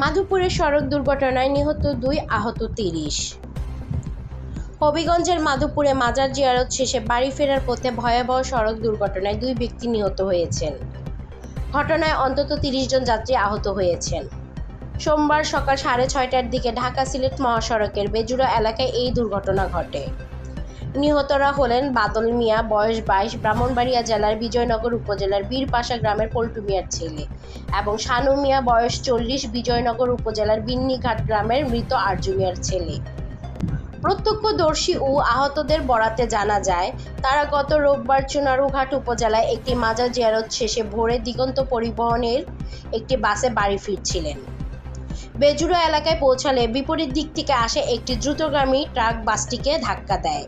মাধবপুরে সড়ক দুর্ঘটনায় নিহত দুই আহত তিরিশ। হবিগঞ্জের মাধবপুরে মাজার জিয়ারত শেষে বাড়ি ফেরার পথে ভয়াবহ সড়ক দুর্ঘটনায় দুই ব্যক্তি নিহত হয়েছেন। ঘটনায় অন্তত তিরিশ জন যাত্রী আহত হয়েছেন। সোমবার সকাল সাড়ে ছয়টার দিকে ঢাকা সিলেট মহাসড়কের বেজুড়া এলাকায় এই দুর্ঘটনা ঘটে। নিহতরা হলেন বাদল মিয়া, বয়স বাইশ, ব্রাহ্মণবাড়িয়া জেলার বিজয়নগর উপজেলার বীরপাশা গ্রামের পল্টু মিয়ার ছেলে এবং শানু মিয়া, বয়স চল্লিশ, বিজয়নগর উপজেলার বিন্নিঘাট গ্রামের মৃত আরজু মিয়ার ছেলে। প্রত্যক্ষদর্শী ও আহতদের বরাতে জানা যায়, তারা গত রোববার চুনারুঘাট উপজেলায় একটি মাজার জিয়ারত শেষে ভোরে দিগন্ত পরিবহনের একটি বাসে বাড়ি ফিরছিলেন। বেজুড়া এলাকায় পৌঁছালে বিপরীত দিক থেকে আসে একটি দ্রুতগামী ট্রাক বাসটিকে ধাক্কা দেয়।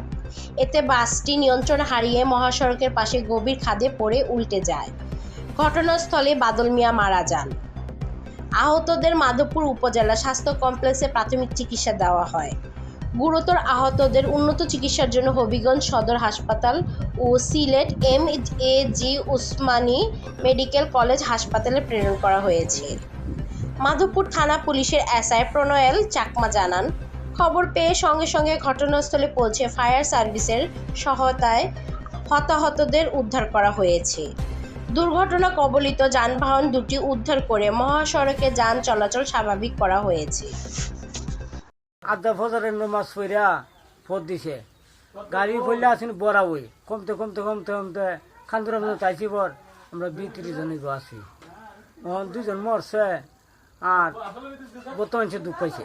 এতে বাসটি নিয়ন্ত্রণ হারিয়ে মহাসড়কের পাশে গভীর খাদে পড়ে উল্টে যায়। ঘটনাস্থলে বাদল মিয়া মারা যান। আহতদের মাধবপুর উপজেলা স্বাস্থ্য কমপ্লেক্সে প্রাথমিক চিকিৎসা দেওয়া হয়। গুরুতর আহতদের উন্নত চিকিৎসার জন্য হবিগঞ্জ সদর হাসপাতাল ও Sylhet M A G Osmani medical college হাসপাতালে প্রেরণ করা হয়েছে। মাধবপুর থানা পুলিশের এসআই প্রণয়েল চাকমা জানান খবর পেয়ে সঙ্গে সঙ্গে ঘটনাস্থলে পৌঁছে ফায়ার সার্ভিসের সহায়তায় হতাহতদের উদ্ধার করা হয়েছে। দুর্ঘটনা কবলিত যানবাহন দুটি উদ্ধার করে মহাসড়কে যান চলাচল স্বাভাবিক করা হয়েছে। আধা ফজরের নমাজ পড়া দিছে। গাড়ি ফেললে আসেন বড়া ওই কমতে কমতে কমতে কমতে খান্দুরা মতো চাইছি বর। আমরা দুই তিরিশ গো আছি। দুজন মরছে আর বর্তমান সে দুঃখ পাইছে।